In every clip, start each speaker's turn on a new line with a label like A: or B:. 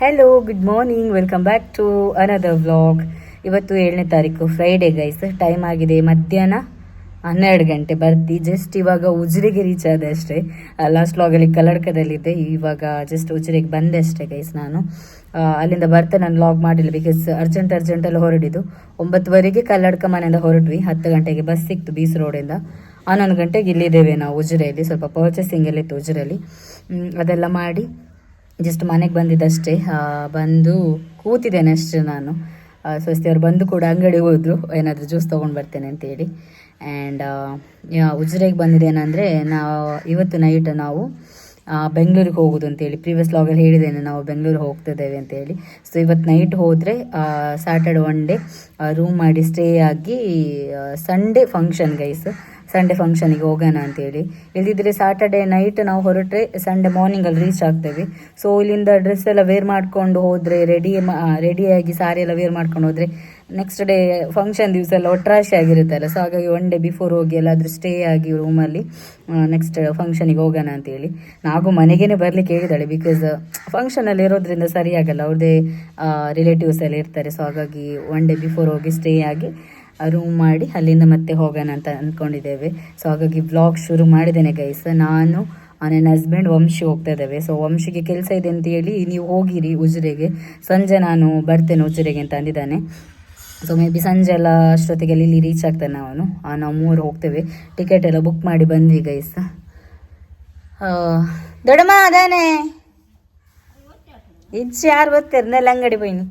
A: Hello good morning welcome back to another vlog ಇವತ್ತು ಏಳನೇ ತಾರೀಕು ಫ್ರೈಡೇ ಗೈಸ್ ಟೈಮ್ ಆಗಿದೆ ಮಧ್ಯಾಹ್ನ ಹನ್ನೆರಡು ಗಂಟೆ. ಬರ್ತಿ ಜಸ್ಟ್ ಇವಾಗ ಉಜಿರೆಗೆ ರೀಚ್ ಆದೆ ಅಷ್ಟೇ. ಲಾಸ್ಟ್ ವ್ಲಾಗಲ್ಲಿ ಕಲ್ಲಡ್ಕದಲ್ಲಿದ್ದೆ. ಇವಾಗ ಜಸ್ಟ್ ಉಜಿರೆಗೆ ಬಂದೆ ಅಷ್ಟೇ ಗೈಸ್ ನಾನು. ಅಲ್ಲಿಂದ ಬರ್ತಾ ನಾನು ಲಾಗ್ ಮಾಡಿಲ್ಲ ಬಿಕಾಸ್ ಅರ್ಜೆಂಟ್ ಅರ್ಜೆಂಟಲ್ಲಿ ಹೊರಡಿದ್ದು. ಒಂಬತ್ತುವರೆಗೆ ಕಲ್ಲಡ್ಕ ಮನೆಯಿಂದ ಹೊರಟ್ವಿ. ಹತ್ತು ಗಂಟೆಗೆ ಬಸ್ ಸಿಕ್ತು ಬೀಸ್ ರೋಡಿಂದ ಹನ್ನೊಂದು ಗಂಟೆಗೆ ಇಲ್ಲಿದ್ದೇವೆ ನಾವು ಉಜಿರೆಯಲ್ಲಿ. ಸ್ವಲ್ಪ ಪರ್ಚೇಸಿಂಗ್ ಎಲ್ಲ ಇತ್ತು ಉಜಿರೆಯಲ್ಲಿ. ಅದೆಲ್ಲ ಮಾಡಿ ಜಸ್ಟ್ ಮನೆಗೆ ಬಂದಿದ್ದಷ್ಟೇ. ಬಂದು ಕೂತಿದ್ದೇನೆ ಅಷ್ಟೇ ನಾನು. ಸ್ವಸ್ತಿಯವ್ರು ಬಂದು ಕೂಡ ಅಂಗಡಿಗೆ ಹೋದರು. ಏನಾದರೂ ಜ್ಯೂಸ್ ತೊಗೊಂಡು ಬರ್ತೇನೆ ಅಂತೇಳಿ ಆ್ಯಂಡ್ ಉಜ್ರೆಗೆ ಬಂದಿದ್ದೇನೆಂದರೆ ನಾವು ಇವತ್ತು ನೈಟ್ ನಾವು ಬೆಂಗಳೂರಿಗೆ ಹೋಗೋದು ಅಂತೇಳಿ ಪ್ರೀವಿಯಸ್ ಲಾಗಲ್ಲಿ ಹೇಳಿದ್ದೇನೆ ನಾವು ಬೆಂಗಳೂರು ಹೋಗ್ತಿದ್ದೇವೆ ಅಂತೇಳಿ ಸೊ ಇವತ್ತು ನೈಟ್ ಹೋದರೆ ಸ್ಯಾಟರ್ಡೆ ಒನ್ ಡೇ ರೂಮ್ ಮಾಡಿ ಸ್ಟೇ ಆಗಿ ಸಂಡೇ ಫಂಕ್ಷನ್ ಗೈಸ್ ಸಂಡೇ ಫಂಕ್ಷನಿಗೆ ಹೋಗೋಣ ಅಂತೇಳಿ. ಇಲ್ದಿದ್ರೆ ಸಾಟರ್ಡೆ ನೈಟ್ ನಾವು ಹೊರಟ್ರೆ ಸಂಡೇ ಮಾರ್ನಿಂಗಲ್ಲಿ ರೀಚ್ ಆಗ್ತೇವೆ. ಸೊ ಇಲ್ಲಿಂದ ಡ್ರೆಸ್ ಎಲ್ಲ ವೇರ್ ಮಾಡ್ಕೊಂಡು ಹೋದರೆ ರೆಡಿ ರೆಡಿಯಾಗಿ ಸಾರಿ ಎಲ್ಲ ವೇರ್ ಮಾಡ್ಕೊಂಡು ಹೋದರೆ ನೆಕ್ಸ್ಟ್ ಡೇ ಫಂಕ್ಷನ್ ದಿವಸ ಎಲ್ಲ ಒಟ್ರಾಶಿ ಆಗಿರುತ್ತಲ್ಲ. ಸೊ ಹಾಗಾಗಿ ಒನ್ ಡೇ ಬಿಫೋರ್ ಹೋಗಿ ಎಲ್ಲಾದರೂ ಸ್ಟೇ ಆಗಿ ರೂಮಲ್ಲಿ ನೆಕ್ಸ್ಟ್ ಫಂಕ್ಷನಿಗೆ ಹೋಗೋಣ ಅಂತೇಳಿ. ನಾವು ಮನೆಗೇನೆ ಬರ್ಲಿಕ್ಕೆ ಹೇಳಿದಾಳೆ ಬಿಕಾಸ್ ಫಂಕ್ಷನಲ್ಲಿ ಇರೋದ್ರಿಂದ ಸರಿಯಾಗಲ್ಲ. ಅವ್ರದೇ ಅವ್ರದ್ದೇ ರಿಲೇಟಿವ್ಸ್ ಎಲ್ಲ ಇರ್ತಾರೆ. ಸೊ ಹಾಗಾಗಿ ಒನ್ ಡೇ ಬಿಫೋರ್ ಹೋಗಿ ಸ್ಟೇ ಆಗಿ ರೂಮ್ ಮಾಡಿ ಅಲ್ಲಿಂದ ಮತ್ತೆ ಹೋಗೋಣ ಅಂತ ಅಂದ್ಕೊಂಡಿದ್ದೇವೆ ಸೊ ಹಾಗಾಗಿ ಬ್ಲಾಗ್ ಶುರು ಮಾಡಿದ್ದೇನೆ ಗೈಸ್ ನಾನು ನನ್ನ ಹಸ್ಬೆಂಡ್ ವಂಶಿ ಹೋಗ್ತಾ ಇದ್ದೇವೆ. ಸೊ ವಂಶಿಗೆ ಕೆಲಸ ಇದೆ ಅಂತ ಹೇಳಿ ನೀವು ಹೋಗಿರಿ ಉಜಿರೆಗೆ. ಸಂಜೆ ನಾನು ಬರ್ತೇನೆ ಉಜಿರೆಗೆ ಅಂತ ಅಂದಿದ್ದಾನೆ. ಸೊ ಮೇ ಬಿ ಸಂಜೆ ಎಲ್ಲ ಅಷ್ಟೊತ್ತಿಗೆ ಇಲ್ಲಿ ರೀಚ್ ಆಗ್ತಾನೆ ಅವನು. ನಾವು ಮೂರು ಹೋಗ್ತೇವೆ. ಟಿಕೆಟ್ ಎಲ್ಲ ಬುಕ್ ಮಾಡಿ ಬಂದ್ವಿ ಗೈಸ್ ದೊಡ್ಡಮ್ಮ, ಅದಾನೆ. ಇಜ್ಜಿ, ಯಾರು ಬರ್ತಾರೆ? ಅಂಗಡಿ ಬೈನಿ.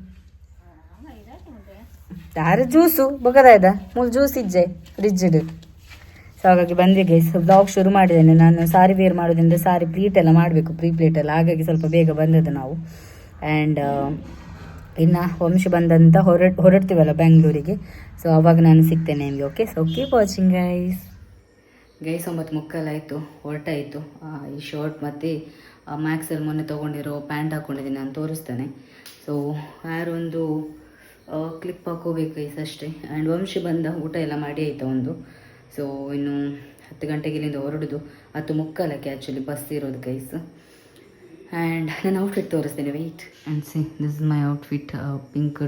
A: ಯಾರು ಜ್ಯೂಸು ಬಗದಾಯ್ದ ಮೂರು ಜ್ಯೂಸ್ ಇಜ್ಜೆ ಫ್ರಿಜ್ ಇಡು ಸೊ ಹಾಗಾಗಿ ಬಂದಿಗೆ ಬ್ಲಾಗ್ ಶುರು ಮಾಡಿದ್ದೇನೆ. ನಾನು ಸಾರಿ ವೇರ್ ಮಾಡೋದ್ರಿಂದ ಸಾರಿ ಪ್ಲೀಟ್ ಎಲ್ಲ ಮಾಡಬೇಕು ಪ್ರೀ ಪ್ಲೇಟ್ ಎಲ್ಲ. ಹಾಗಾಗಿ ಸ್ವಲ್ಪ ಬೇಗ ಬಂದದ್ದು ನಾವು. ಆ್ಯಂಡ್ ಇನ್ನು ವಂಶ ಬಂದಂತ ಹೊರ, ಹೊರಡ್ತೀವಲ್ಲ ಬೆಂಗಳೂರಿಗೆ. ಸೊ ಅವಾಗ ನಾನು ಸಿಗ್ತೇನೆ ನಿಮಗೆ okay so keep watching guys guys ಒಂಬತ್ತು ಮುಕ್ಕಲಾಯಿತು, ಹೊರಟಾಯಿತು. ಈ ಶರ್ಟ್ ಮತ್ತು ಮ್ಯಾಕ್ಸಲ್ಲಿ ಮೊನ್ನೆ ತೊಗೊಂಡಿರೋ ಪ್ಯಾಂಟ್ ಹಾಕ್ಕೊಂಡಿದ್ದೀನಿ ನಾನು ತೋರಿಸ್ತೇನೆ. ಸೊ ಯಾರೊಂದು ಕ್ಲಿಪ್ ಹಾಕೋಬೇಕು ಅಷ್ಟೇ. ಆ್ಯಂಡ್ ವಂಶಿ ಬಂದ ಊಟ ಎಲ್ಲ ಮಾಡಿ ಆಯಿತಾ ಒಂದು? ಸೊ ಇನ್ನು ಹತ್ತು ಗಂಟೆಗೆ ಇಲ್ಲಿಂದ ಹೊರಡುದು. ಹತ್ತು ಮುಕ್ಕಾಲಕ್ಕೆ ಆ್ಯಕ್ಚುಲಿ ಬಸ್ ಇರೋದು ಗೈಸ್ ಆ್ಯಂಡ್ ನಾನು ಔಟ್ಫಿಟ್ ತೋರಿಸ್ತೇನೆ wait and see this is my outfit pink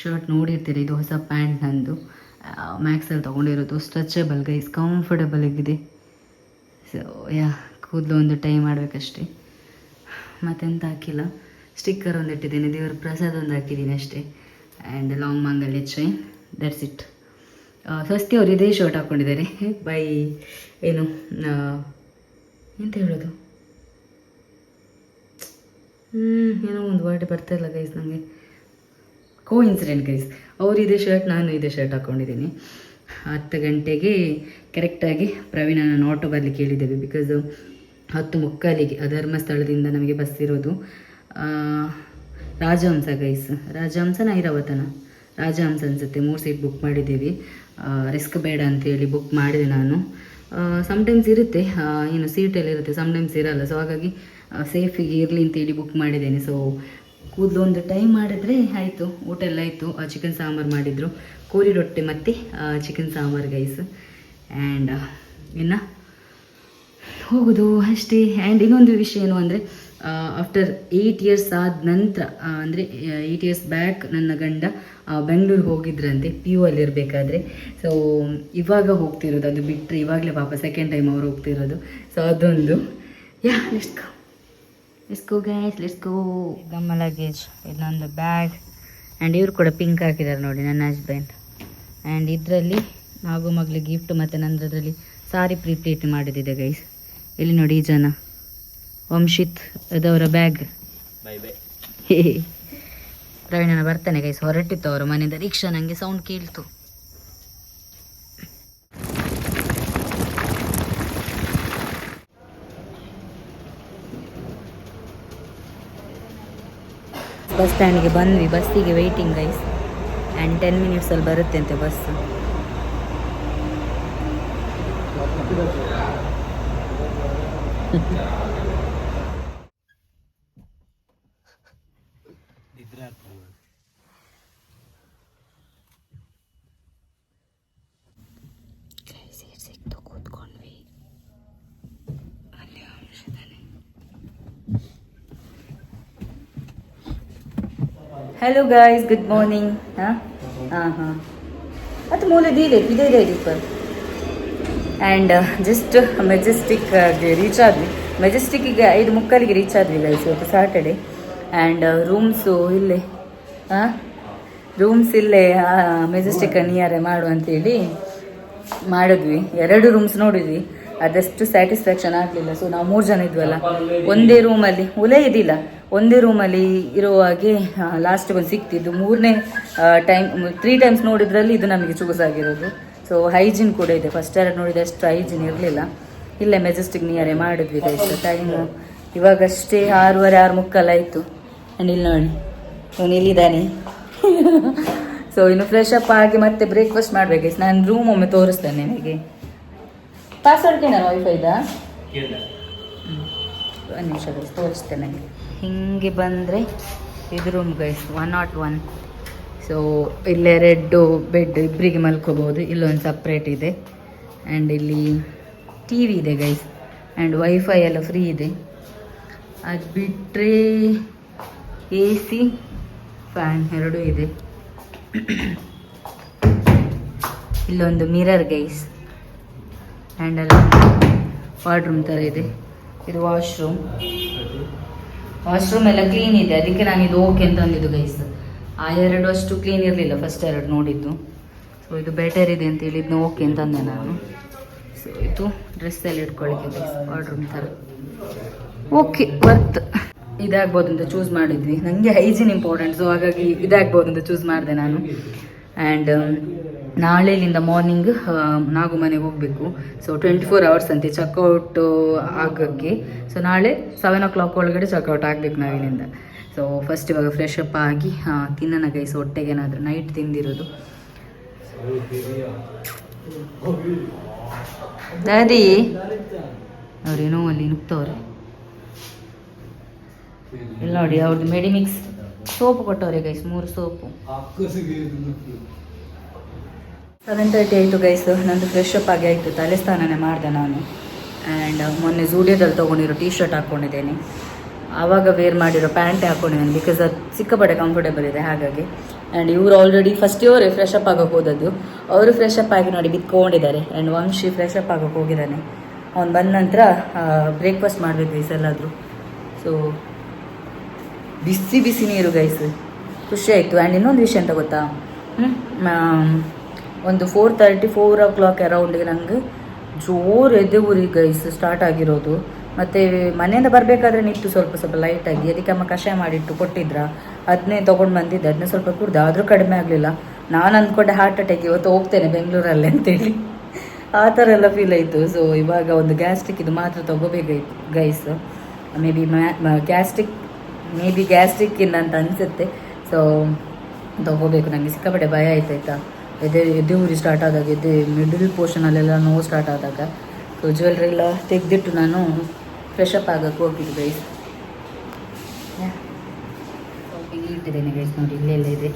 A: shirt ನೋಡಿರ್ತೀರಿ? ಇದು ಹೊಸ ಪ್ಯಾಂಟ್ ನಂದು. ಮ್ಯಾಕ್ಸಲ್ಲಿ ತೊಗೊಂಡಿರೋದು. ಸ್ಟ್ರೆಚಬಲ್ ಗೈಸ್ ಕಂಫರ್ಟಬಲ್ ಆಗಿದೆ. ಸೊ ಯಾ ಕೂದಲು ಒಂದು ಟೈ ಮಾಡಬೇಕಷ್ಟೇ. ಮತ್ತೆಂತ ಹಾಕಿಲ್ಲ? ಸ್ಟಿಕ್ಕರ್ ಒಂದು ಇಟ್ಟಿದ್ದೀನಿ ದೇವರ ಪ್ರಸಾದ ಒಂದು ಹಾಕಿದ್ದೀನಿ ಅಷ್ಟೇ. ಆ್ಯಂಡ್ ಲಾಂಗ್ ಮಾಂಗಲ್ಯ ಚೈನ್ ದಟ್ಸ್ ಇಟ್ ಸ್ವಸ್ತಿ ಅವರು ಇದೇ ಶರ್ಟ್ ಹಾಕ್ಕೊಂಡಿದ್ದಾರೆ ಬೈ ಏನು ಎಂತ ಹೇಳೋದು? ಏನೋ ಒಂದು ವರ್ಡ್ ಬರ್ತಾ ಇಲ್ಲ ಗೈಸ್ ನನಗೆ ಕೋ ಇನ್ಸಿಡೆಂಟ್ ಗೈಸ್ ಅವರು ಇದೇ ಶರ್ಟ್ ನಾನು ಇದೇ ಶರ್ಟ್ ಹಾಕ್ಕೊಂಡಿದ್ದೀನಿ ಹತ್ತು ಗಂಟೆಗೆ ಕರೆಕ್ಟಾಗಿ ಪ್ರವೀಣನ ಆಟೋ ಬರಲಿಕ್ಕೆ ಹೇಳಿದ್ದೇವೆ ಬಿಕಾಸ್ ಹತ್ತು ಮುಕ್ಕಾಲಿಗೆ ಧರ್ಮಸ್ಥಳದಿಂದ ನಮಗೆ ಬಸ್ ಇರೋದು. ರಾಜಹಂಸ ಗೈಸ್, ರಾಜಹಂಸನ ಐರಾವತನ. ರಾಜಹಂಸ ಅನ್ಸುತ್ತೆ ಮೂರು ಸೀಟ್ ಬುಕ್ ಮಾಡಿದ್ದೀವಿ. ರಿಸ್ಕ್ ಬೇಡ ಅಂತೇಳಿ ಬುಕ್ ಮಾಡಿದೆ ನಾನು. ಸಮ್ಟೈಮ್ಸ್ ಇರುತ್ತೆ. ಏನು ಸೀಟೆಲ್ಲ ಇರುತ್ತೆ ಸಮ್ಟೈಮ್ಸ್ ಇರಲ್ಲ. ಸೊ ಹಾಗಾಗಿ ಸೇಫಿಗೆ ಇರಲಿ ಅಂತೇಳಿ ಬುಕ್ ಮಾಡಿದ್ದೇನೆ. ಸೊ ಕೂದಲು ಒಂದು ಟೈಮ್ ಮಾಡಿದ್ರೆ ಆಯಿತು. ಊಟ ಎಲ್ಲ ಆಯಿತು. ಚಿಕನ್ ಸಾಂಬಾರು ಮಾಡಿದರು. ಕೋರಿ ರೊಟ್ಟಿ ಮತ್ತು ಚಿಕನ್ ಸಾಂಬಾರು ಗೈಸ್. ಆ್ಯಂಡ್ ಇನ್ನು ಹೋಗೋದು ಅಷ್ಟೇ. ಆ್ಯಂಡ್ ಇನ್ನೊಂದು ವಿಷಯ ಏನು ಅಂದರೆ ಆಫ್ಟರ್ ಏಯ್ಟ್ ಇಯರ್ಸ್ ಆದ ನಂತರ ಅಂದರೆ ಏಯ್ಟ್ ಇಯರ್ಸ್ ಬ್ಯಾಕ್ ನನ್ನ ಗಂಡ ಬೆಂಗಳೂರು ಹೋಗಿದ್ರಂತೆ ಪಿ ಯು ಅಲ್ಲಿರಬೇಕಾದ್ರೆ ಸೊ ಇವಾಗ ಹೋಗ್ತಿರೋದು, ಅದು ಬಿಟ್ಟರೆ ಇವಾಗಲೇ ಪಾಪ ಸೆಕೆಂಡ್ ಟೈಮ್ ಅವ್ರು ಹೋಗ್ತಿರೋದು. ಸೊ ಅದೊಂದು. Yeah let's go let's go guys let's ನಮ್ಮ ಲಗೇಜ್ ಇನ್ನೊಂದು ಬ್ಯಾಗ್ ಆ್ಯಂಡ್ ಇವರು ಕೂಡ ಪಿಂಕ್ ಹಾಕಿದ್ದಾರೆ ನೋಡಿ, ನನ್ನ ಹಸ್ಬೆಂಡ್ ಆ್ಯಂಡ್ ಇದರಲ್ಲಿ ನಾಗು ಮಗಳಿಗೆ ಗಿಫ್ಟ್ ಮತ್ತು ನಂದ್ರದಲ್ಲಿ ಸಾರಿ ಪ್ರಿಪ್ರೇಟ್ ಮಾಡಿದ್ದಿದೆ ಗೈಸ್ ಇಲ್ಲಿ ನೋಡಿ ಈ ಜನ. ವಂಶಿತ್ ಅದವರ ಬ್ಯಾಗ್
B: ಬೈ ಬೈ
A: ಪ್ರವೀಣನ ಬರ್ತಾನೆ ಗೈಸ್ ಹೊರಟಿತ್ತು ಅವರ ಮನೆಯಿಂದ. ರಿಕ್ಷಾ ನನಗೆ ಸೌಂಡ್ ಕೇಳ್ತು. ಬಸ್ ಸ್ಟ್ಯಾಂಡ್ಗೆ ಬಂದ್ವಿ ಬಸ್ಸಿಗೆ ವೆಯ್ಟಿಂಗ್ ಗೈಸ್ ಆ್ಯಂಡ್ ಟೆನ್ ಮಿನಿಟ್ಸಲ್ಲಿ ಬರುತ್ತೆ ಅಂತೆ ಬಸ್ ಸೀಟ್ ಸಿಕ್ತು ಕೂತ್ಕೊಂಡ್ವಿ ಅಲ್ಲಿ ವಂಶದನೆ ಹಲೋ ಗಾಯ್ಸ್ ಗುಡ್ ಮಾರ್ನಿಂಗ್ ಹಾಂ ಹಾಂ ಹಾಂ ಅದು ಮೂಲೆ ಇದೆ ಇದೇ ಇದೆ ಇಪ್ಪರ್ ಆ್ಯಂಡ್ ಜಸ್ಟ್ ಮೆಜೆಸ್ಟಿಕ್ಗೆ ರೀಚ್ ಆದ್ವಿ. ಮೆಜೆಸ್ಟಿಕ್ಕಿಗೆ ಐದು ಮುಕ್ಕಾಲಿಗೆ ರೀಚ್ ಆದ್ವಿ ಗೈಸ್ ಇವತ್ತು ಸಾಟರ್ಡೆ ಆ್ಯಂಡ್ ರೂಮ್ಸು ಇಲ್ಲೇ. ಹಾಂ ರೂಮ್ಸ್ ಇಲ್ಲೇ ಮೆಜೆಸ್ಟಿಕ್ ನಿಯರೇ ಮಾಡು ಅಂತೇಳಿ ಮಾಡಿದ್ವಿ. ಎರಡು ರೂಮ್ಸ್ ನೋಡಿದ್ವಿ. ಅದಷ್ಟು ಸ್ಯಾಟಿಸ್ಫ್ಯಾಕ್ಷನ್ ಆಗಲಿಲ್ಲ. ಸೊ ನಾವು ಮೂರು ಜನ ಇದ್ವಲ್ಲ. ಒಂದೇ ರೂಮಲ್ಲಿ ಒಲೆ ಇದಿಲ್ಲ ಒಂದೇ ರೂಮಲ್ಲಿ ಇರೋ ಹಾಗೆ ಲಾಸ್ಟ್ ಒಂದು ಸಿಕ್ತಿದ್ದು. ಮೂರನೇ ಟೈಮ್ ತ್ರೀ ಟೈಮ್ಸ್ ನೋಡಿದ್ರಲ್ಲಿ ಇದು ನಮಗೆ ಚೂಸ್ ಆಗಿರೋದು. ಸೊ ಹೈಜಿನ್ ಕೂಡ ಇದೆ. ಫಸ್ಟ್ ಎರಡು ನೋಡಿದ ಅಷ್ಟು ಹೈಜಿನ್ ಇರಲಿಲ್ಲ. ಇಲ್ಲೇ ಮೆಜೆಸ್ಟಿಕ್ ನಿಯರೇ ಮಾಡಿದ್ವಿ ಇಷ್ಟು ಟೈಮು ಇವಾಗಷ್ಟೇ ಆರೂವರೆ ಆರು ಮುಕ್ಕಲ್ಲ ಆಯಿತು. ಆ್ಯಂಡ್ ಇಲ್ಲಿ ನೋಡಿ. ಅವನು ಇಲ್ಲಿದ್ದಾನೆ. ಸೊ ಇನ್ನು ಫ್ರೆಶ್ ಅಪ್ ಆಗಿ ಮತ್ತೆ ಬ್ರೇಕ್ಫಾಸ್ಟ್ ಮಾಡಬೇಕು ನಾನು ರೂಮ್ ಒಮ್ಮೆ ತೋರಿಸ್ತೇನೆ ನಿಮಗೆ ಪಾಸ್ವರ್ಡ್ ನಾನು ವೈಫೈದ ಒಂದು ನಿಮಿಷ ತೋರಿಸ್ತೇನೆ ತೋರಿಸ್ತೇನೆ ಹಿಂಗೆ ಬಂದರೆ ಇದು room guys one not one so ಇಲ್ಲೆರಡು bed ಇಬ್ಬರಿಗೆ ಮಲ್ಕೋಬೋದು, ಇಲ್ಲೊಂದು ಸಪ್ರೇಟ್ ಇದೆ. ಆ್ಯಂಡ್ ಇಲ್ಲಿ ಟಿ ವಿ ಇದೆ ಗೈಸ್ ಆ್ಯಂಡ್ ವೈಫೈ ಎಲ್ಲ ಫ್ರೀ ಇದೆ. ಅದು ಬಿಟ್ಟರೆ ಎ ಸಿ ಫ್ಯಾನ್ ಎರಡೂ ಇದೆ. ಇಲ್ಲೊಂದು ಮಿರರ್ ಗೈಸ್ ಆ್ಯಂಡ್ ಅಲ್ಲಿ ವಾರ್ಡ್ರೂಮ್ ಥರ ಇದೆ. ಇದು ವಾಶ್ರೂಮ್ ವಾಶ್ರೂಮ್ ಎಲ್ಲ ಕ್ಲೀನ್ ಇದೆ. ಅದಕ್ಕೆ ನಾನು ಇದು ಓಕೆ ಅಂತ ಅಂದಿದ್ದು ಗೈಸ್ ಆ ಎರಡು ಅಷ್ಟು ಕ್ಲೀನ್ ಇರಲಿಲ್ಲ ಫಸ್ಟ್ ಎರಡು ನೋಡಿದ್ದು. ಸೊ ಇದು ಬೆಟರ್ ಇದೆ ಅಂತ ಹೇಳಿದ್ನು ಓಕೆ ಅಂತ ಅಂದೆ ನಾನು. ಸೊ ಇದು ಡ್ರೆಸ್ ಎಲ್ಲ ಇಟ್ಕೊಳ್ಳಿಕ್ಕೆ ಗೈಸ್ ಥರ ಓಕೆ ವರ್ತ್ ಇದಾಗ್ಬೋದು ಅಂತ ಚೂಸ್ ಮಾಡಿದ್ವಿ. ನನಗೆ ಹೈಜಿನ್ ಇಂಪಾರ್ಟೆಂಟ್ ಸೊ ಹಾಗಾಗಿ ಇದಾಗ್ಬೋದು ಅಂತ ಚೂಸ್ ಮಾಡಿದೆ ನಾನು. ಆ್ಯಂಡ್ ನಾಳೆಲಿಂದ ಮಾರ್ನಿಂಗ್ ನಾಗು ಮನೆಗೆ ಹೋಗಬೇಕು. ಸೊ ಟ್ವೆಂಟಿ ಫೋರ್ ಅವರ್ಸ್ ಅಂತೆ ಚೆಕ್ಔಟ್ ಆಗೋಕ್ಕೆ. ಸೊ ನಾಳೆ ಸೆವೆನ್ ಓ ಕ್ಲಾಕ್ ಒಳಗಡೆ ಚೆಕ್ಔಟ್ ಆಗಬೇಕು ನಾವಿನಿಂದ ಸೊ ಫಸ್ಟ್ ಇವಾಗ ಫ್ರೆಶ್ ಅಪ್ ಆಗಿ ತಿನ್ನೋಣ ಗೈಸ್ ಹೊಟ್ಟೆಗೆ ನೈಟ್ ತಿಂದಿರೋದು. ದಾದಿ ಅವ್ರೇನೋ ಅಲ್ಲಿ ನುಗ್ತವ್ರೆ. ಇಲ್ಲ ನೋಡಿ ಅವ್ರದ್ದು ಮೆಡಿಮಿಕ್ಸ್ ಸೋಪ್ ಕೊಟ್ಟವ್ರೆ ಗೈಸ್ ಮೂರು ಸೋಪು. ಸೆವೆನ್ ತರ್ಟಿ ಆಯಿತು ಗೈಸು ನಂದು ಫ್ರೆಶ್ ಅಪ್ ಆಗಿ ಆಯಿತು. ತಲೆ ಸ್ನಾನನೇ ಮಾಡಿದೆ ನಾನು. ಆ್ಯಂಡ್ ಮೊನ್ನೆ ಜೂಡಿಯೋದಲ್ಲಿ ತೊಗೊಂಡಿರೋ ಟೀ ಶರ್ಟ್ ಹಾಕ್ಕೊಂಡಿದ್ದೇನೆ ಆವಾಗ ವೇರ್ ಮಾಡಿರೋ ಪ್ಯಾಂಟೇ ಹಾಕ್ಕೊಂಡಿದ್ದೇನೆ ಬಿಕಾಸ್ ಅದು ಸಿಕ್ಕಾಪಟ್ಟೆ ಕಂಫರ್ಟೇಬಲ್ ಇದೆ ಹಾಗಾಗಿ. ಆ್ಯಂಡ್ ಇವರು ಆಲ್ರೆಡಿ ಫಸ್ಟ್ ಇವರೇ ಫ್ರೆಶ್ ಅಪ್ ಆಗೋಕ್ಕೆ ಹೋದದ್ದು. ಅವರು ಫ್ರೆಶ್ ಅಪ್ ಆಗಿ ನೋಡಿ ಬಿತ್ಕೊಂಡಿದ್ದಾರೆ. ಆ್ಯಂಡ್ ವಂಶಿ ಫ್ರೆಶ್ ಅಪ್ ಆಗೋಕ್ಕೆ ಹೋಗಿದ್ದಾನೆ. ಅವ್ನು ಬಂದ ನಂತರ ಬ್ರೇಕ್ಫಾಸ್ಟ್ ಮಾಡಬೇಕು ಗೈಸ್ ಎಲ್ಲಾದರೂ. ಸೊ ಬಿಸಿ ಬಿಸಿ ನೀರು ಗೈಸ್ ಖುಷಿ ಆಯಿತು. ಆ್ಯಂಡ್ ಇನ್ನೊಂದು ವಿಷಯ ಅಂತ ಗೊತ್ತಾ? ಒಂದು four thirty four o'clock ಅರೌಂಡಿಗೆ ನನಗೆ ಜೋರು ಎದೆ ಉರಿ ಗೈಸ್ ಸ್ಟಾರ್ಟ್ ಆಗಿರೋದು. ಮತ್ತು ಮನೆಯಿಂದ ಬರಬೇಕಾದ್ರೆ ನಿಂತು ಸ್ವಲ್ಪ ಸ್ವಲ್ಪ ಲೈಟಾಗಿ ಅದಕ್ಕೆ ಅಮ್ಮ ಕಷಾಯ ಮಾಡಿಟ್ಟು ಕೊಟ್ಟಿದ್ರ? ಅದನ್ನೇ ತೊಗೊಂಡು ಬಂದಿದ್ದೆ. ಅದನ್ನ ಸ್ವಲ್ಪ ಕುಡ್ದೆ, ಆದರೂ ಕಡಿಮೆ ಆಗಲಿಲ್ಲ. ನಾನು ಅಂದ್ಕೊಂಡೆ ಹಾರ್ಟ್ ಅಟ್ಯಾಕ್ ಇವತ್ತು ಹೋಗ್ತೇನೆ ಬೆಂಗಳೂರಲ್ಲಿ ಅಂತೇಳಿ. ಆ ಥರ ಎಲ್ಲ ಫೀಲ್ ಆಯಿತು. ಸೊ ಇವಾಗ ಒಂದು ಗ್ಯಾಸ್ಟ್ರಿಕ್ ಇದು ಮಾತ್ರ ತೊಗೋಬೇಕಾಯ್ತು guys may be gastric may be ಗ್ಯಾಸ್ಟ್ರಿಕ್ಕಿಂದ ಅಂತ ಅನಿಸುತ್ತೆ. ಸೊ ತೊಗೋಬೇಕು. ನನಗೆ ಸಿಕ್ಕಾಪಟ್ಟೆ ಭಯ ಆಯ್ತು, ಆಯಿತಾ? ಎದೆ ಎದೆ ಉರಿ ಸ್ಟಾರ್ಟ್ ಆದಾಗ, ಎದೆ ಮಿಡಲ್ ಪೋರ್ಷನಲ್ಲೆಲ್ಲ ನೋವು ಸ್ಟಾರ್ಟ್ ಆದಾಗ ಸೊ ಜ್ಯುವೆಲ್ರಿ ಎಲ್ಲ ತೆಗೆದಿಟ್ಟು ನಾನು ಫ್ರೆಶ್ ಅಪ್ ಆಗಕ್ಕೆ ಹೋಗಿದ್ದು ಗೈಸ್ ಇಟ್ಟಿದ್ದೇನೆ ಗೈಸ್ ನೋಡಿ ಇಲ್ಲೆಲ್ಲ ಇದೆ.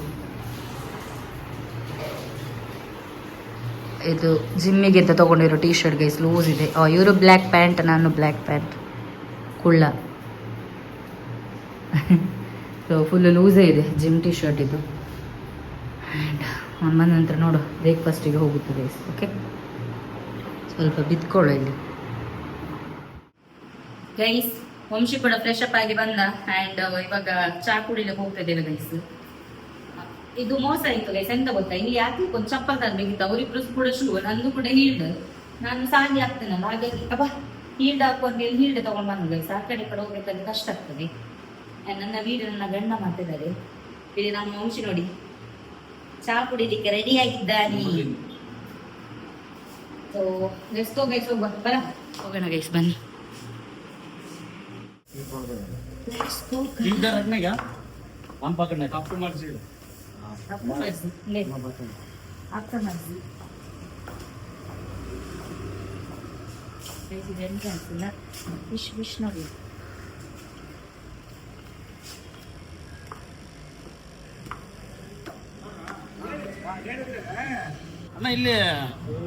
A: ಇದು ಜಿಮ್ಮಿಗೆ ಅಂತ ತೊಗೊಂಡಿರೋ ಟೀ ಶರ್ಟ್ ಗೈಸ್ ಲೂಸ್ ಇದೆ ಇವರು ಬ್ಲ್ಯಾಕ್ ಪ್ಯಾಂಟ್ ನಾನು ಬ್ಲ್ಯಾಕ್ ಪ್ಯಾಂಟ್ ಕುಳ್ಳ. ಸೊ ಫುಲ್ಲು ಲೂಸೇ ಇದೆ ಜಿಮ್ ಟೀ ಶರ್ಟ್ ಇದು. ಆ್ಯಂಡ್ ಅಮ್ಮ ನಂತರ ನೋಡು ಬ್ರೇಕ್ಫಾಸ್ಟಿಗೆ ಹೋಗುತ್ತದೆ. ಓಕೆ ಸ್ವಲ್ಪ ಬಿತ್ಕೊಳ್ಳೋ ಇಲ್ಲಿ. ಗೈಸ್ ವಂಶಿ ಕೂಡ ಫ್ರೆಶ್ ಅಪ್ ಆಗಿ ಬಂದ ಆ್ಯಂಡ್ ಇವಾಗ ಚಾ ಕುಡಿಲಿಕ್ಕೆ ಹೋಗ್ತಾ ಇದ್ದೇವೆ ಗೈಸ್ ಇದು ಮೋಸ ಆಯ್ತು ಗೈಸ್ ಎಂತ ಗೊತ್ತಾ? ಇಲ್ಲಿ ಯಾಕೆ ಒಂದು ಚಪ್ಪಲ್ ತರಬೇಕಿತ್ತು ಅವರಿಬ್ರು ಕೂಡ ಶೂ ನಂದು ಕೂಡ ಹೀಲ್ಡ್. ನಾನು ಸಾಲಿ ಆಗ್ತೇನಲ್ಲ ಹಾಗಾಗಿ ಅಬ್ಬ, ಹೀಲ್ಡ್ ಹಾಕುವಂತ ಹೇಳಿ ಹೀಲ್ಡ್ ತಗೊಂಡು ಬಂದು ಗೈಸ್ ಆ ಕಡೆ ಕೂಡ ಹೋಗ್ಬೇಕಾದ್ರೆ ಕಷ್ಟ ಆಗ್ತದೆ. ನನ್ನ ವೀಡಿಯೋ ನನ್ನ ಗಂಡ ಮಾಡ್ತಿದ್ದಾರೆ. ಇಲ್ಲಿ ನಾನು ವಂಶಿ ನೋಡಿ. ಚಾ ಕುಡಿಲಿಕ್ಕೆ ರೆಡಿ ಆಗಿದ್ದಾನೆ ಸೊ ಲೆಟ್ಸ್ ಗೋ ಗೈಸ್ ಹೋಗುವ ಬರ ಹೋಗೋಣ ಗೈಸ್ ಬನ್ನಿ ಲೆಟ್ಸ್ ಗೋ
B: हम ಅಣ್ಣ ಇಲ್ಲಿ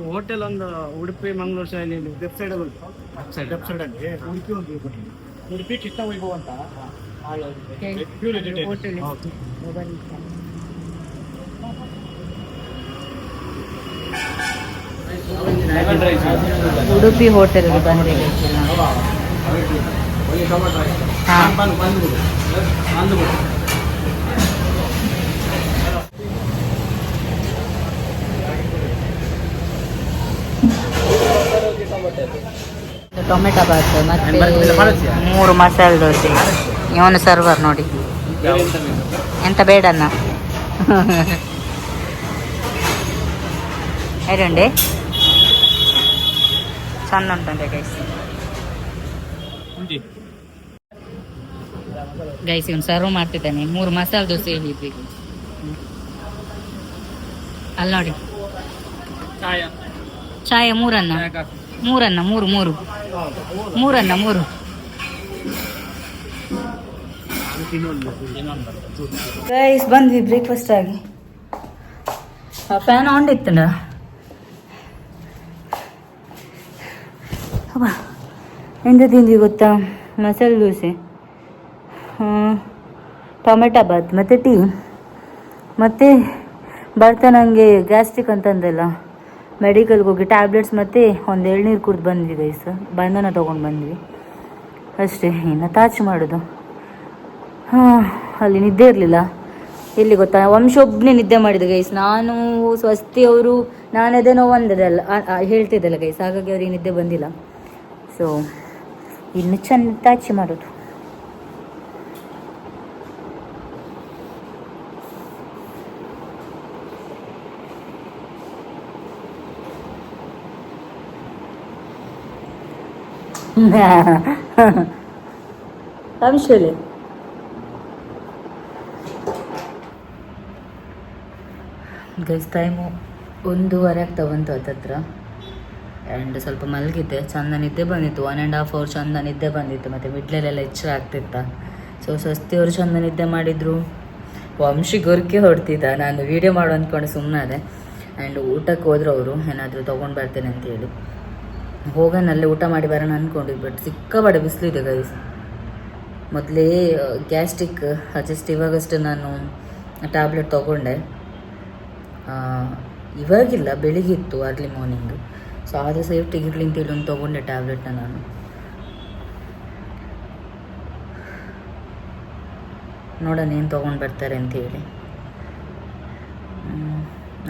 B: ಹೋಟೆಲ್ ಒಂದು ಉಡುಪಿ ಮಂಗಳೂರು ಶೈಲಿ left side left side left side ಅಲ್ಲಿ ಉಡುಪಿ ಒಂದು ಉಡುಪಿ ಚಿತ್ತ ವೈಭವ ಅಂತ ಹೋಟೆಲ್
A: ಉಡುಪಿ ಹೋಟೆಲ್ ಬಂದಿದೆ ಹಾಂ ಟೊಮೆಟೊ ಬಾತ್ ಮತ್ತೆ ಮೂರು ಮಸಾಲೆ ದೋಸೆ. ಇವನು ಸರ್ವರ್ ನೋಡಿ. ಎಂತ ಬೇಡನ್ನ ಎರಡುಂಡೆ ಚಂದ ಉಂಟಂತೆ ಗೈಸ್ ಗೈಸ್ ಇವನು ಸರ್ವ್ ಮಾಡ್ತಿದ್ದಾನೆ. ಮೂರು ಮಸಾಲೆ ದೋಸೆ ಹೇಳಿದ್ವಿ ಅಲ್ಲ ನೋಡಿ.
B: ಚಾಯ.
A: ಚಾಯ ಮೂರನ್ನ? ಮೂರನ್ನ, ಮೂರು ಮೂರು. ಮೂರನ್ನ, ಮೂರು. ಗೈಸ್ ಬಂದ್ವಿ ಬ್ರೇಕ್ಫಾಸ್ಟ್ ಆಗಿ. ಫ್ಯಾನ್ ಆನ್ ಅಬ್ಬಾ ಎಂತ ತಿಂದ್ವಿ ಗೊತ್ತಾ? ಮಸಾಲೆ ದೋಸೆ ಟೊಮೆಟೊ ಬಾತ್, ಮತ್ತು ಟೀ, ಮತ್ತು ಬರ್ತಾ ನನಗೆ ಗ್ಯಾಸ್ಟ್ರಿಕ್ ಅಂತಂದಲ್ಲ. ಮೆಡಿಕಲ್ಗೆ ಹೋಗಿ ಟ್ಯಾಬ್ಲೆಟ್ಸ್ ಮತ್ತು ಒಂದು ಎಳ್ನೀರು ಕುಡ್ದು ಬಂದ್ವಿ ಗೈಸ್ ಬಂಧನ ತೊಗೊಂಡು ಬಂದ್ವಿ. ಅಷ್ಟೇ, ಇನ್ನು ತಾಚು ಮಾಡೋದು. ಹಾಂ, ಅಲ್ಲಿ ನಿದ್ದೆ ಇರಲಿಲ್ಲ. ಎಲ್ಲಿ ಗೊತ್ತಾ? ವಂಶ ಒಬ್ಬನೇ ನಿದ್ದೆ ಮಾಡಿದೆ ಗೈಸ್ ನಾನು ಸ್ವಸ್ತಿ ಅವರು, ನಾನು ಅದೇ ನೋವು ಅಂದದಲ್ಲ ಹೇಳ್ತಿದ್ದಲ್ಲ ಗೈಸ್ ಹಾಗಾಗಿ ಅವ್ರಿಗೆ ನಿದ್ದೆ ಬಂದಿಲ್ಲ. ಸೊ ಇನ್ನು ಚೆಂದ ತಾಚಿ ಮಾಡೋದು. ವಂಶಲೆ ಗೈಸ್ ಟೈಮು ಒಂದೂವರೆಗೆ ಬಂತು ಹತ್ತತ್ರ. ಆ್ಯಂಡ್ ಸ್ವಲ್ಪ ಮಲಗಿದ್ದೆ. ಚಂದ ನಿದ್ದೆ ಬಂದಿತ್ತು. ಒನ್ ಆ್ಯಂಡ್ ಹಾಫ್ ಅವರ್ ಚಂದ ನಿದ್ದೆ ಬಂದಿತ್ತು. ಮತ್ತು ಮಿಡ್ಲಲ್ಲೆಲ್ಲ ಎಚ್ಚರ ಆಗ್ತಿತ್ತ. ಸೊ ಸ್ವಸ್ತಿಯವರು ಚಂದ ನಿದ್ದೆ ಮಾಡಿದರು. ವಂಶಿ ಗೊರ್ಕೆ ಹೊಡ್ತಿದ್ದ. ನಾನು ವೀಡಿಯೋ ಮಾಡು ಅಂದ್ಕೊಂಡು ಸುಮ್ಮನೆ ಆ್ಯಂಡ್ ಊಟಕ್ಕೆ ಹೋದ್ರು ಅವರು. ಏನಾದರೂ ತೊಗೊಂಡು ಬರ್ತೇನೆ ಅಂತ ಹೇಳಿ. ಹೋಗೋಣ ಅಲ್ಲೇ ಊಟ ಮಾಡಿ ಬರೋಣ ಅಂದ್ಕೊಂಡ್ವಿ ಬಟ್ ಸಿಕ್ಕಾಪಟ್ಟೆ ಬಿಸಿಲಿದೆ ಗೈಸ್ ಮೊದಲೇ ಗ್ಯಾಸ್ಟ್ರಿಕ್ ಜಸ್ಟ್ ಇವಾಗಷ್ಟು ನಾನು ಟ್ಯಾಬ್ಲೆಟ್ ತೊಗೊಂಡೆ. ಇವಾಗಿಲ್ಲ ಬೆಳಿಗ್ಗೆ ಇತ್ತು ಅರ್ಲಿ ಮಾರ್ನಿಂಗ್ ಸೊ ಆದರೆ ಸೇಫ್ಟಿಗೆ ಇರಲಿ ಅಂತೇಳಿ ಒಂದು ತೊಗೊಂಡೆ ಟ್ಯಾಬ್ಲೆಟ್ನ ನಾನು. ನೋಡೋಣ ಏನು ತೊಗೊಂಡು ಬರ್ತಾರೆ ಅಂತೇಳಿ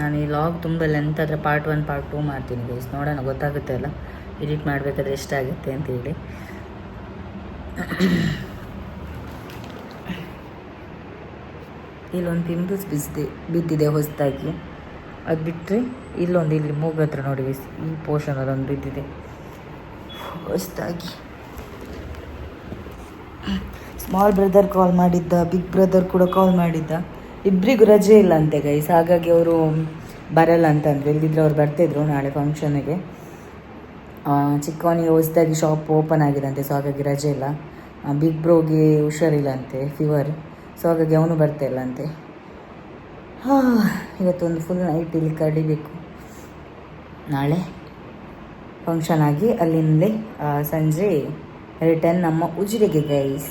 A: ನಾನು ಈ ಲಾಗ್ ತುಂಬ ಲೆಂತ್ ಆದರೆ ಪಾರ್ಟ್ ಒನ್ ಪಾರ್ಟ್ ಟೂ ಮಾಡ್ತೀನಿ ಗೈಸ್ ನೋಡೋಣ, ಗೊತ್ತಾಗುತ್ತೆ ಅಲ್ಲ? ಎಡಿಟ್ ಮಾಡಬೇಕಾದ್ರೆ ಎಷ್ಟಾಗುತ್ತೆ ಅಂತೇಳಿ ಇಲ್ಲೊಂದು ತಿಂದು ಬಿಸಿದೆ ಬಿದ್ದಿದೆ ಹೊಸದಾಗಿ. ಅದು ಬಿಟ್ಟರೆ ಇಲ್ಲೊಂದು ಇಲ್ಲಿ ಮೂಗು ಹತ್ರ ನೋಡಿ ಈ ಪೋರ್ಷನ್ ಅದೊಂದು ಬಿದ್ದಿದೆ. ಹೊಸದಾಗಿ. ಸ್ಮಾಲ್ ಬ್ರದರ್ ಕಾಲ್ ಮಾಡಿದ್ದ ಬಿಗ್ ಬ್ರದರ್ ಕೂಡ ಕಾಲ್ ಮಾಡಿದ್ದ. ಇಬ್ಬರಿಗೂ ರಜೆ ಇಲ್ಲ ಅಂತೆ ಗೈಸ್ ಹಾಗಾಗಿ ಅವರು ಬರಲ್ಲ ಅಂತಂದರೆ ಇಲ್ಲಿದ್ರೆ ಅವ್ರು ಬರ್ತಿದ್ರು ನಾಳೆ ಫಂಕ್ಷನ್ಗೆ ಚಿಕ್ಕವನಿಗೆ ಹೊಸದಾಗಿ ಶಾಪ್ ಓಪನ್ ಆಗಿದಂತೆ ಸೊ ಹಾಗಾಗಿ ರಜೆ ಇಲ್ಲ. ಬಿಗ್ ಬ್ರೋಗೆ ಹುಷಾರಿಲ್ಲಂತೆ ಫೀವರ್ ಸೊ ಹಾಗಾಗಿ ಅವನು ಬರ್ತಾ ಇಲ್ಲಂತೆ. ಹಾ, ಇವತ್ತೊಂದು ಫುಲ್ ನೈಟ್ ಇಲ್ಲಿ ಕಡಿಬೇಕು. ನಾಳೆ ಫಂಕ್ಷನ್ ಆಗಿ ಅಲ್ಲಿಂದಲೇ ಸಂಜೆ ರಿಟರ್ನ್ ನಮ್ಮ ಉಜಿರೆಗೆ ಗೈಸ್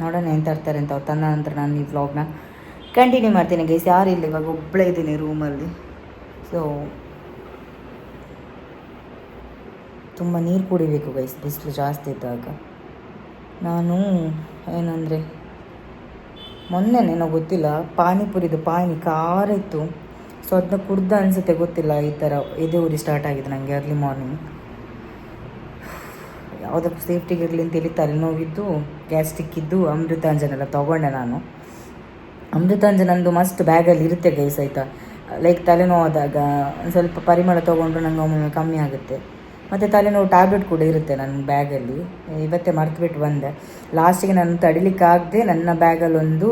A: ನೋಡೋಣ ಎಂತ ತರ್ತಾರೆ ಅಂತ ಅವ್ರು. ತಂದ ನಂತರ ನಾನು ಈ ವ್ಲಾಗ್ನ ಕಂಟಿನ್ಯೂ ಮಾಡ್ತೀನಿ ಗೈಸ್ ಯಾರು ಇಲ್ಲ ಇವಾಗ ಒಬ್ಬಳೇ ಇದ್ದೀನಿ ರೂಮಲ್ಲಿ ಸೊ ತುಂಬ ನೀರು ಕುಡಿಬೇಕು ಗೈಸ್ ಬಿಸಿಲು ಜಾಸ್ತಿ ಇದ್ದಾಗ. ನಾನು ಏನಂದರೆ ಮೊನ್ನೆನೇನೋ ಗೊತ್ತಿಲ್ಲ, ಪಾನಿಪುರಿದು ಪಾನಿ ಖಾರ ಇತ್ತು ಸೊ ಅದನ್ನ ಕುಡ್ದು ಅನಿಸುತ್ತೆ, ಗೊತ್ತಿಲ್ಲ, ಈ ಥರ ಎದೆ ಉರಿ ಸ್ಟಾರ್ಟ್ ಆಗಿದೆ ನನಗೆ ಅರ್ಲಿ ಮಾರ್ನಿಂಗ್ ಯಾವುದಕ್ಕೂ ಸೇಫ್ಟಿಗೆ ಇರಲಿ ಅಂತೇಳಿ ತಲೆನೋವಿದ್ದು ಗ್ಯಾಸ್ಟಿಕ್ ಇದ್ದು, ಅಮೃತಾಂಜನೆಲ್ಲ ತೊಗೊಂಡೆ ನಾನು. ಅಮೃತಾಂಜನಂದು ಮಸ್ತ್ ಬ್ಯಾಗಲ್ಲಿ ಇರುತ್ತೆ ಗೈಸ್ ಆಯಿತಾ? ಲೈಕ್ ತಲೆನೋವಾದಾಗ ಒಂದು ಸ್ವಲ್ಪ ಪರಿಮಳ ತೊಗೊಂಡ್ರೆ ನಂಗೆ ಒಮ್ಮೊಮ್ಮೆ ಕಮ್ಮಿ ಆಗುತ್ತೆ. ಮತ್ತು ತಲೆನೋವು ಟ್ಯಾಬ್ಲೆಟ್ ಕೂಡ ಇರುತ್ತೆ ನನ್ನ ಬ್ಯಾಗಲ್ಲಿ ಇವತ್ತೇ ಮರ್ತುಬಿಟ್ಟು ಬಂದೆ. ಲಾಸ್ಟಿಗೆ ನಾನು ತಡಿಲಿಕ್ಕಾಗದೆ ನನ್ನ ಬ್ಯಾಗಲ್ಲೊಂದು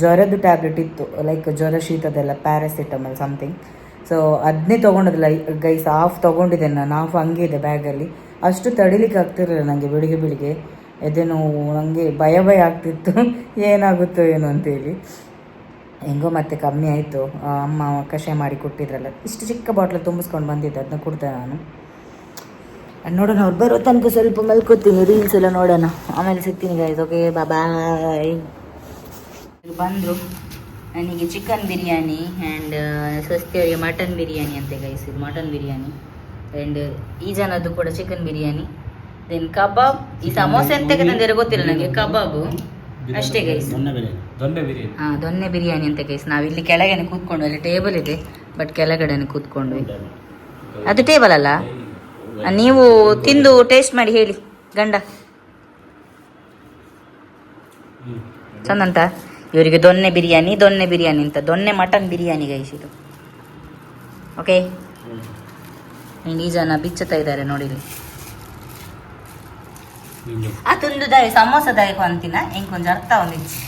A: ಜ್ವರದ್ದು ಟ್ಯಾಬ್ಲೆಟ್ ಇತ್ತು. ಲೈಕ್ ಜ್ವರ ಶೀತದೆಲ್ಲ ಪ್ಯಾರಾಸಿಟಮಲ್ ಸಮಥಿಂಗ್ ಸೊ ಅದನ್ನೇ ತೊಗೊಂಡದಿಲ್ಲ ಗೈಸ್ ಹಾಫ್ ತೊಗೊಂಡಿದ್ದೆ ನಾನು ಆಫ್ ಹಂಗೆ ಇದೆ ಬ್ಯಾಗಲ್ಲಿ ಅಷ್ಟು ತಡಿಲಿಕ್ಕೆ ಆಗ್ತಿರಲಿಲ್ಲ ನನಗೆ ಬೆಳಿಗ್ಗೆ ಬೆಳಿಗ್ಗೆ ಎದೆ ನೋವು ನನಗೆ ಭಯ ಭಯ ಆಗ್ತಿತ್ತು. ಏನಾಗುತ್ತೋ ಏನೋ ಅಂತೇಳಿ. ಹೆಂಗೋ ಮತ್ತೆ ಕಮ್ಮಿ ಆಯಿತು. ಅಮ್ಮ ಕಷಾಯ ಮಾಡಿ ಕೊಟ್ಟಿದ್ರಲ್ಲ. ಇಷ್ಟು ಚಿಕ್ಕ ಬಾಟ್ಲು ತುಂಬಿಸ್ಕೊಂಡು ಬಂದಿದ್ದೆ ಅದನ್ನ ಕೊಡ್ತೇನೆ ನಾನು. ನೋಡೋಣ, ಅವ್ರು ಬರೋ ತನಕ ಸ್ವಲ್ಪ ಮಲ್ಕೋತೀನಿ ರೀಲ್ಸ್ ಎಲ್ಲ ನೋಡೋಣ. ಆಮೇಲೆ ಸಿಗ್ತೀನಿ ಗೈಸ್ ಓಕೆ ಬಾಯ್ ಬಂದರು. ನನಗೆ ಚಿಕನ್ ಬಿರಿಯಾನಿ ಆ್ಯಂಡ್ ಸ್ವಸ್ತಿಯವರಿಗೆ ಮಟನ್ ಬಿರಿಯಾನಿ ಅಂತೆ ಗೈಸ್ ಇದು ಮಟನ್ ಬಿರಿಯಾನಿ. ಆ್ಯಂಡ್ ಈ ಜನದ್ದು ಕೂಡ ಚಿಕನ್ ಬಿರಿಯಾನಿ. ದೆನ್ ಕಬಾಬ್, ಈ ಸಮೋಸೆ ಅಂತ ತಂದಿರೋ ಗೊತ್ತಿಲ್ಲ ನನಗೆ ಕಬಾಬು. ಅಷ್ಟೇ ಗೈಸ್
B: ದೊಣ್ಣೆ ಬಿರಿಯಾನಿ.
A: ಹಾಂ ದೊನ್ನೆ ಬಿರಿಯಾನಿ ಅಂತ ಗೈಸ್ ನಾವಿಲ್ಲಿ ಕೆಳಗನೆ ಕೂತ್ಕೊಂಡು ಅಲ್ಲಿ ಟೇಬಲ್ ಇದೆ ಬಟ್ ಕೆಳಗಡೆನೆ ಕೂತ್ಕೊಂಡ್ವಿ ಅದು ಟೇಬಲ್ ಅಲ್ಲ? ನೀವು ತಿಂದು ಟೇಸ್ಟ್ ಮಾಡಿ ಹೇಳಿ ಗಂಡ. ಚಂದಂತ? ಇವರಿಗೆ ದೊನ್ನೆ ಬಿರಿಯಾನಿ ದೊನ್ನೆ ಬಿರಿಯಾನಿ ಅಂತ. ದೊನ್ನೆ ಮಟನ್ ಬಿರಿಯಾನಿ ಗೈಸ್ ಇದು. ಓಕೆ ಈ ಜನ ಬಿಚ್ಚುತ್ತಾ ಇದ್ದಾರೆ ನೋಡಿರಿ ಅದೊಂದು ದಾಯ ಸಮೋಸ ದಾಯಕ ಅಂತಿನ ಹೆಂಗೆ ಕೊಂಚ ಅರ್ಥ ಒಂದಿಚ್ಚು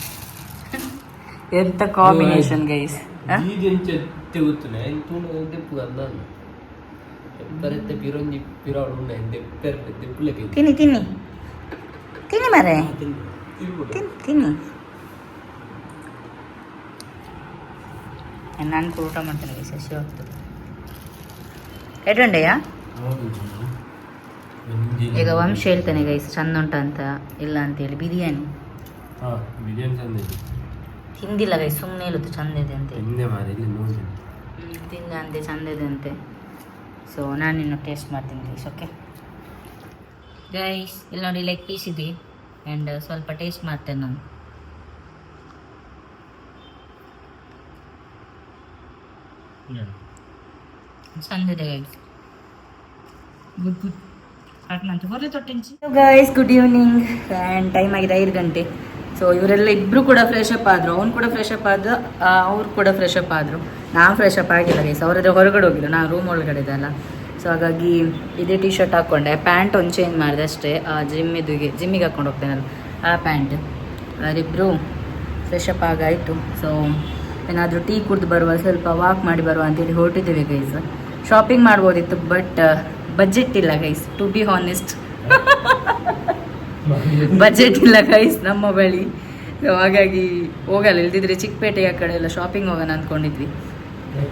A: ಎಂತ ಕಾಂಬಿನೇಷನ್ ಗೈಸ್
C: ತೆಗುತ್ತನೆ ದೆಪ್ಪು ಅಂದಾನು ಎಪ್ಪರತ್ತೆ ಪಿರೊಂಜಿ ಪಿರಾಡು ಉಂಡೆ ದೆಪ್ಪರ್ ದೆಪ್ಪುಲೆಗೆ
A: ತಿನ್ನಿ. ತಿನ್ನಿ ತಿನ್ನಿ. ಮಾರೆ. ತಿನ್ ತಿನ್ನಿ. ನಾನು ಊಟ ಮಾಡ್ತೇನೆ ಗೈಸ್ ಹಸಿ ಹೋಗ್ತದೆ ಎಟುಂಡೆಯಾ ಈಗ ವಂಶ ಹೇಳ್ತಾನೆ ಗೈಸ್ ಚಂದ ಉಂಟಂತ ಇಲ್ಲ ಅಂತೇಳಿ ಬಿರಿಯಾನಿ.
C: ಬಿರಿಯಾನಿ ಚಂದ ಇದೆ.
A: ತಿಂದಿಲ್ಲ ಗೈ ಸುಮ್ಮನೆ ಹೇಳುದು ಚಂದ ಇದೆ ಅಂತ
C: ಹಿಂದೆ ಮಾರಿ ಇಲ್ಲಿ ನೋಡಿ
A: ತಿಂದ ಅಂತೆ ಚಂದ ಇದೆ ಅಂತೆ. ಸೊ ನಾನಿನ್ನು ಟೇಸ್ಟ್ ಮಾಡ್ತೀನಿ ಗೈಸ್ ಓಕೆ ಗೈಸ್ ಇಲ್ಲಿ ನೋಡಿ ಲೆಗ್ ಪೀಸ್ ಇದೆ. ಆ್ಯಂಡ್ ಸ್ವಲ್ಪ ಟೇಸ್ಟ್ ಮಾಡ್ತೇನೆ ನಾನು. ಚಂದಿದೆ guys good good guys good evening and time ಆಗಿದೆ ಐದು ಗಂಟೆ. ಸೊ ಇವರೆಲ್ಲ ಇಬ್ಬರು ಕೂಡ ಫ್ರೆಶ್ ಅಪ್ ಆದರು. ಅವ್ನು ಕೂಡ ಫ್ರೆಶ್ ಅಪ್ ಆದ ಅವ್ರು ಕೂಡ ಫ್ರೆಶ್ ಅಪ್ ಆದರು. ನಾನು ಫ್ರೆಶ್ ಅಪ್ ಆಗಿಲ್ಲ ಗೈಸ್ ಅವರದ್ದು ಹೊರಗಡೆ ಹೋಗಿದ್ರು ನಾನು ರೂಮ್ ಒಳಗಡೆ ಇದೆಲ್ಲ ಸೊ ಹಾಗಾಗಿ ಇದೇ ಟಿ ಶರ್ಟ್ ಹಾಕ್ಕೊಂಡೆ ಪ್ಯಾಂಟ್ ಒಂದು ಚೇಂಜ್ ಮಾಡಿದೆ ಅಷ್ಟೇ. ಜಿಮ್ಮಿದುಗೆ ಜಿಮ್ಮಿಗೆ ಹಾಕ್ಕೊಂಡು ಹೋಗ್ತೇನಲ್ಲ. ಆ ಪ್ಯಾಂಟ್ ಅವರಿಬ್ಬರು ಫ್ರೆಶ್ ಅಪ್ ಆಗಾಯಿತು. ಸೊ ಏನಾದರೂ ಟೀ ಕುಡ್ದು ಬರುವ, ಸ್ವಲ್ಪ ವಾಕ್ ಮಾಡಿ ಬರುವ ಅಂತೇಳಿ ಹೊರಟಿದ್ದೀವಿ ಗೈಸ್ ಶಾಪಿಂಗ್ ಮಾಡ್ಬೋದಿತ್ತು ಬಟ್ ಬಜೆಟ್ ಇಲ್ಲ guys to be honest budget ಇಲ್ಲ ಗೈಸ್ ನಮ್ಮ ಬಳಿ. ಹಾಗಾಗಿ ಹೋಗಲ್ಲ, ಇಲ್ದಿದ್ರೆ ಚಿಕ್ಕಪೇಟೆ ಆ ಕಡೆ ಎಲ್ಲ ಶಾಪಿಂಗ್ ಹೋಗೋಣ ಅಂದ್ಕೊಂಡಿದ್ವಿ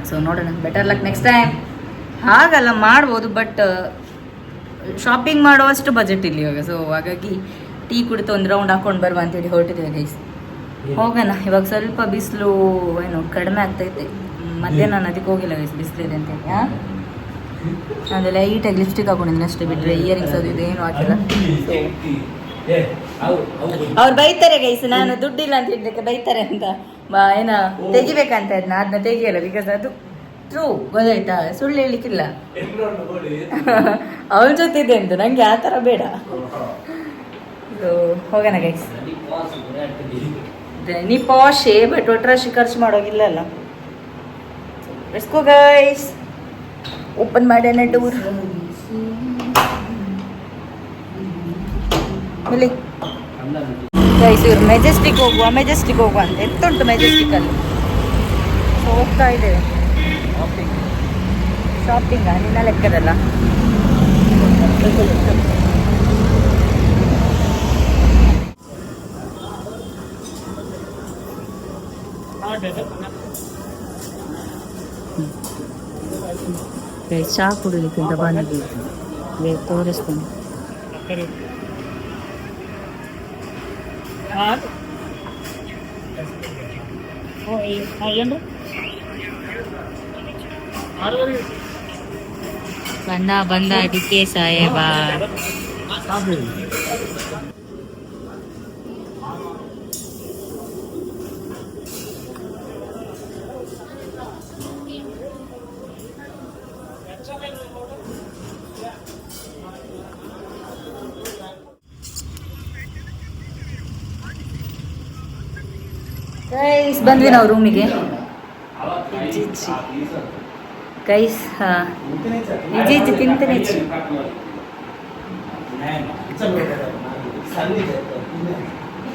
A: ಸೊ ನೋಡೋಣ ಬೆಟರ್ ಲಕ್ ನೆಕ್ಸ್ಟ್ ಟೈಮ್ ಹಾಗಲ್ಲ, ಮಾಡ್ಬೋದು ಬಟ್ ಶಾಪಿಂಗ್ ಮಾಡುವಷ್ಟು ಬಜೆಟ್ ಇಲ್ಲ ಇವಾಗ. ಸೊ ಹಾಗಾಗಿ ಟೀ ಕುಡಿತು ಒಂದು ರೌಂಡ್ ಹಾಕೊಂಡು ಬರುವ ಅಂತೇಳಿ ಹೊರಟಿದ್ದೇವೆ ಗೈಸ್ ಹೋಗೋಣ, ಇವಾಗ ಸ್ವಲ್ಪ ಬಿಸಿಲು, ಏನು, ಕಡಿಮೆ ಆಗ್ತೈತೆ ನಾನು ಅದಕ್ಕೆ ಹೋಗಿಲ್ಲ ಗೈಸ್ ಬಿಸಿಲಿದೆ ಅಂತೇಳಿ ಹಾಂ? ಅದೆಲ್ಲ ಲೈಟಾಗಿ ಲಿಪ್ಸ್ಟಿಕ್ ಹಾಕೊಂಡಿದ್ದೀನಿ ಅಷ್ಟೇ ಬಿಟ್ಟರೆ ಇಯರಿಂಗ್ಸ್ ಅದು ಇದು ಏನು ಹಾಕಿಲ್ಲ. ಅವ್ರು ಬೈತಾರೆ ಗೈಸ್ ನಾನು ದುಡ್ಡಿಲ್ಲ ಅಂತ ಹೇಳಿದ್ದಕ್ಕೆ ಬೈತಾರೆ ಅಂತ. ಏನ ತೆಗಿಬೇಕಂತ ಅದನ್ನ ಅದನ್ನ ತೆಗಿಯಲ್ಲ ಬಿಕಾಸ್ ಅದು ಟ್ರೂ ಗೊತ್ತಾಯ್ತಾ? ಸುಳ್ಳು ಹೇಳಿಕ್ಕಿಲ್ಲ ಅವಳ ಜೊತೆ ಇದೆ ಅಂತ ನಂಗೆ ಆ ಥರ ಬೇಡ. ಹೋಗೋಣ ಗೈಸ್. ನೀ ಪಾಶೆ ಬಟ್ ಒಟ್ರಾಶಿ ಖರ್ಚು ಮಾಡೋಗಿಲ್ಲ ಅಲ್ಲ ಗೈಸ್ ಓಪನ್ ಮಾಡ್ಯಾನ ಡೋರ್ ಇಲ್ಲಿ ಗೈಸ್ ಇವ್ರು ಮೆಜೆಸ್ಟಿಕ್ ಹೋಗುವ ಮೆಜೆಸ್ಟಿಕ್ ಹೋಗುವ ಅಂತ. ಎಂತುಂಟು ಮೆಜೆಸ್ಟಿಕ್ ಅಲ್ಲಿ? ಸೊ ಹೋಗ್ತಾ ಇದ್ದೇವೆ ಶಾಪಿಂಗ ನಿನ್ನ ಲೆಕ್ಕದಲ್ಲ? ಚಹಾ ಕುಡಿಲಿಕ್ಕಿಂತ ಬಂದಿದ್ದೀವಿ ತೋರಿಸ್ತೀನಿ.
B: ಏನು
A: ಬಂದ ಬಂದ ಡಿ ಕೆ ಸಾಹೇಬ ಗೈಸ್ ಬಂದ್ವಿ ನಾವು ರೂಮಿಗೆ ಗೈಸ್ ಇಜ್ಜಿ ತಿಂತಾನೆ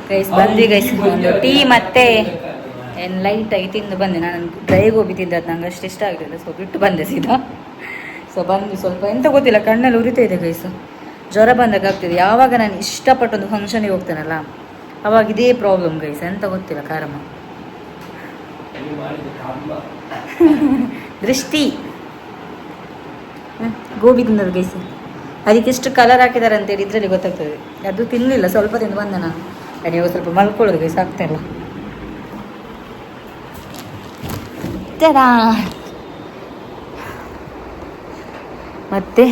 A: ಗೈಸ್ ಬಂದ್ವಿ ಗೈಸ್ ಒಂದು ಟೀ ಮತ್ತೆ ಏನು ಲೈಟಾಗಿ ತಿಂದು ಬಂದೆ. ನಾನು ಡ್ರೈ ಗೋಬಿ ಅದು ನಂಗೆ ಅಷ್ಟು ಇಷ್ಟ ಆಗಲಿಲ್ಲ. ಸೊ ಬಿಟ್ಟು ಬಂದೆ ಸೀದಾ. ಸೊ ಬಂದು ಸ್ವಲ್ಪ. ಎಂತ ಗೊತ್ತಿಲ್ಲ. ಕಣ್ಣಲ್ಲಿ ಉರಿತಾ ಇದೆ ಗೈಸ್ ಜ್ವರ ಬಂದಾಗ್ತಿದೆ ಯಾವಾಗ ನಾನು ಇಷ್ಟಪಟ್ಟೊಂದು ಫಂಕ್ಷನಿಗೆ ಹೋಗ್ತೇನಲ್ಲ? ಅವಾಗ ಇದೇ ಪ್ರಾಬ್ಲಮ್ ಗೈಸ್ ಎಂತ ಗೊತ್ತಿಲ್ಲ, ಕಾರಮ್ಮ. ದೃಷ್ಟಿ. ಗೋಬಿ ತಿಂದದ್ದು ಗೈಸ್ ಅದಕ್ಕೆ ಎಷ್ಟು ಕಲರ್ ಹಾಕಿದ್ದಾರೆ ಅಂತೇಳಿ ಇದರಲ್ಲಿ ಗೊತ್ತಾಗ್ತದೆ. ಅದು ತಿನ್ನಲಿಲ್ಲ ಸ್ವಲ್ಪ ತಿಂದು ಬಂದೆ ನಾನು. ಅಡಿ ಸ್ವಲ್ಪ ಮಲ್ಕೊಳ್ಳೋದು ಗೈಸ್ ಆಗ್ತಾ ಇಲ್ಲ. ಮತ್ತೆ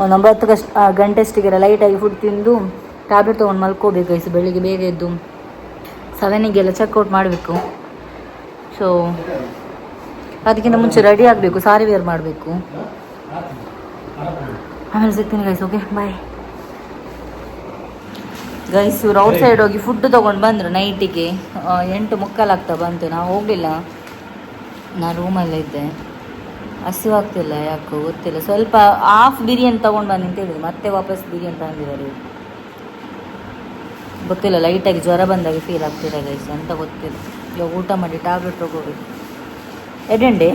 A: ಒಂದು ಒಂಬತ್ತು ಕಷ್ಟ ಗಂಟೆ ಅಷ್ಟಿಗೆಲ್ಲ ಲೈಟಾಗಿ ಫುಡ್ ತಿಂದು ಟ್ಯಾಬ್ಲೆಟ್ ತೊಗೊಂಡು ಮಲ್ಕೋಬೇಕು ಗೈಸ್ ಬೆಳಿಗ್ಗೆ ಬೇಗ ಎದ್ದು ಸೆವೆನಿಗೆಲ್ಲ ಚೆಕ್ಔಟ್ ಮಾಡಬೇಕು. ಸೊ ಅದಕ್ಕಿಂತ ಮುಂಚೆ ರೆಡಿ ಆಗಬೇಕು ಸಾರಿ ವೇರ್ ಮಾಡಬೇಕು. ಆಮೇಲೆ ಸಿಗ್ತೀನಿ ಗೈಸ್ ಓಕೆ ಬಾಯ್ ಗೈಸ್ ಇವ್ರು ಔಟ್ ಸೈಡ್ ಹೋಗಿ ಫುಡ್ ತೊಗೊಂಡು ಬಂದರು ನೈಟಿಗೆ ಎಂಟು ಮುಕ್ಕಾಲಾಗ್ತಾ ಬಂತು ನಾವು ಹೋಗಲಿಲ್ಲ. ನಾನು ರೂಮಲ್ಲೇ ಇದ್ದೆ. ಹಸಿವಾಗ್ತಿಲ್ಲ ಯಾಕೋ ಗೊತ್ತಿಲ್ಲ. ಸ್ವಲ್ಪ ಹಾಫ್ ಬಿರಿಯಾನಿ ತೊಗೊಂಡು ಬಂದು ಅಂತ ಹೇಳಿದ್ರು, ಮತ್ತೆ ವಾಪಸ್ ಬಿರಿಯಾನಿ ಇವ್ರು. ಗೊತ್ತಿಲ್ಲ ಲೈಟಾಗಿ ಜ್ವರ ಬಂದಾಗ ಫೀಲ್ ಆಗ್ತಿದೆ ಗೈಸ್ ಅಂತ ಗೊತ್ತಿಲ್ಲ. ಇವಾಗ ಊಟ ಮಾಡಿ ಟ್ಯಾಬ್ಲೆಟ್ ತಗೋಬೇಕು. ಎಡೆಂಡೆ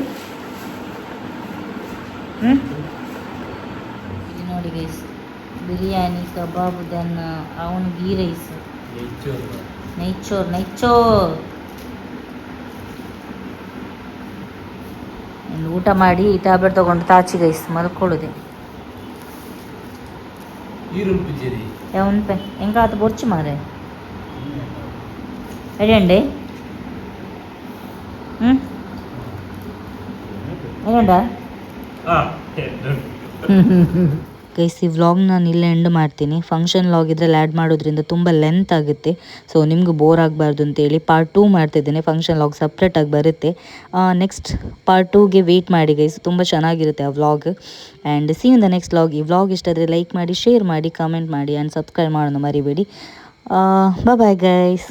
A: ಹ್ಞೂ ಇಲ್ಲಿ ನೋಡಿ ಗೈಸ್ ಬಿರಿಯಾನಿ ಕಬಾಬುದನ್ನ ಅವನು ಗೀ ರೈಸ್ ನೈಚೋರ್ ನೈಚೋರ್. ಊಟ ಮಾಡಿ ಟ್ಯಾಬ್ಲೆಟ್ ತೊಗೊಂಡು ತಾಚಿ ಗೈಸ್ ಮಲ್ಕೊಳ್ಳೋದೆ.
C: ಈರುಳ್ಳಿ ಪಿಜ್ಜರಿ
A: ಯಾವನ್ಪೆ ಹೆಂಗ ಆತ ಬೊರ್ಚು ಮಾರೆ ಎಡೆಂಡೆ ಹ್ಞೂ ಎಡೆಂಡ ಗೈಸ್ ಈ ವ್ಲಾಗ್ ನಾನು ಇಲ್ಲೇ ಎಂಡ್ ಮಾಡ್ತೀನಿ ಫಂಕ್ಷನ್ ವ್ಲಾಗ್ ಇದ್ರಲ್ಲಿ ಆ್ಯಡ್ ಮಾಡೋದ್ರಿಂದ ತುಂಬ ಲೆಂತ್ ಆಗುತ್ತೆ. ಸೊ ನಿಮ್ಗೆ ಬೋರ್ ಆಗಬಾರ್ದು ಅಂತೇಳಿ ಪಾರ್ಟ್ ಟೂ ಮಾಡ್ತಿದ್ದೇನೆ. ಫಂಕ್ಷನ್ ವ್ಲಾಗ್ ಸಪ್ರೇಟಾಗಿ ಬರುತ್ತೆ. ನೆಕ್ಸ್ಟ್ ಪಾರ್ಟ್ ಟೂಗೆ ವೆಯ್ಟ್ ಮಾಡಿ ಗೈಸ್ ತುಂಬ ಚೆನ್ನಾಗಿರುತ್ತೆ ಆ vlog and see in the next vlog ಈ ವ್ಲಾಗ್ ಇಷ್ಟ ಆದರೆ ಲೈಕ್ ಮಾಡಿ ಶೇರ್ ಮಾಡಿ ಕಮೆಂಟ್ ಮಾಡಿ ಆ್ಯಂಡ್ ಸಬ್ಸ್ಕ್ರೈಬ್ ಮಾಡೋಣ ಮರಿಬೇಡಿ. Bye guys